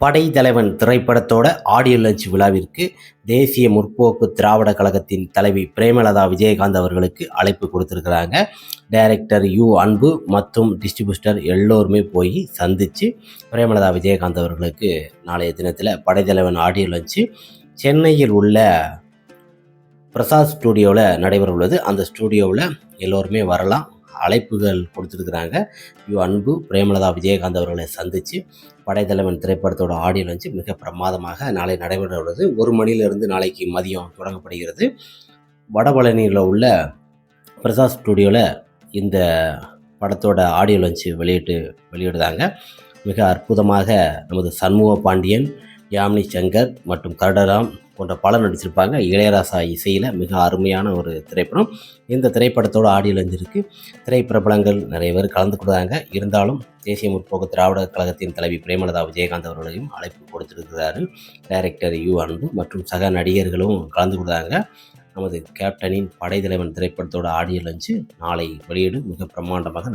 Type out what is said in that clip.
படைத்தலைவன் திரைப்படத்தோட audio lunch விழாவிற்கு தேசிய முற்போக்கு திராவிட கழகத்தின் தலைவி பிரேமலதா விஜயகாந்த் அவர்களுக்கு அழைப்பு கொடுத்துருக்குறாங்க. டைரக்டர் யு அன்பு மற்றும் டிஸ்ட்ரிபியூட்டர் எல்லோருமே போய் சந்தித்து பிரேமலதா விஜயகாந்த் அவர்களுக்கு நாளைய தினத்தில் படைத்தலைவன் ஆடியோ லஞ்சு சென்னையில் உள்ள பிரசாத் ஸ்டூடியோவில் நடைபெற உள்ளது அந்த ஸ்டூடியோவில் எல்லோருமே வரலாம். அழைப்புகள் கொடுத்துருக்குறாங்க. யு அன்பு பிரேமலதா விஜயகாந்த் அவர்களை சந்தித்து படைத்தலைவன் திரைப்படத்தோட ஆடியோ லஞ்சு மிக பிரமாதமாக நாளை நடைபெற உள்ளது ஒரு மணியிலிருந்து நாளைக்கு மதியம் தொடங்கப்படுகிறது. வடபழனியில் உள்ள பிரசாத் ஸ்டூடியோவில் இந்த படத்தோட ஆடியோ லஞ்சு வெளியிட்டு வெளியிடுதாங்க மிக அற்புதமாக நமது சண்முக பாண்டியன் யாமினி சங்கர் மற்றும் கருடராம் போன்ற பலர் நடிச்சிருப்பாங்க. இளையராசா இசையில் மிக அருமையான ஒரு திரைப்படம். இந்த திரைப்படத்தோட ஆடியோ லஞ்சிற்கு திரைப்பிரபலங்கள் நிறைய பேர் கலந்து கொடுத்தாங்க இருந்தாலும் தேசிய முற்போக்கு திராவிட கழகத்தின் தலைவி பிரேமலதா விஜயகாந்த் அவர்களையும் அழைப்பு கொடுத்திருக்கிறாரு. டைரக்டர் யு அன்பு மற்றும் சக நடிகர்களும் கலந்து கொடுத்தாங்க நமது கேப்டனின் படைத்தலைவன் திரைப்படத்தோட ஆடியோ லஞ்சு நாளை வெளியீடு மிக பிரம்மாண்டமாக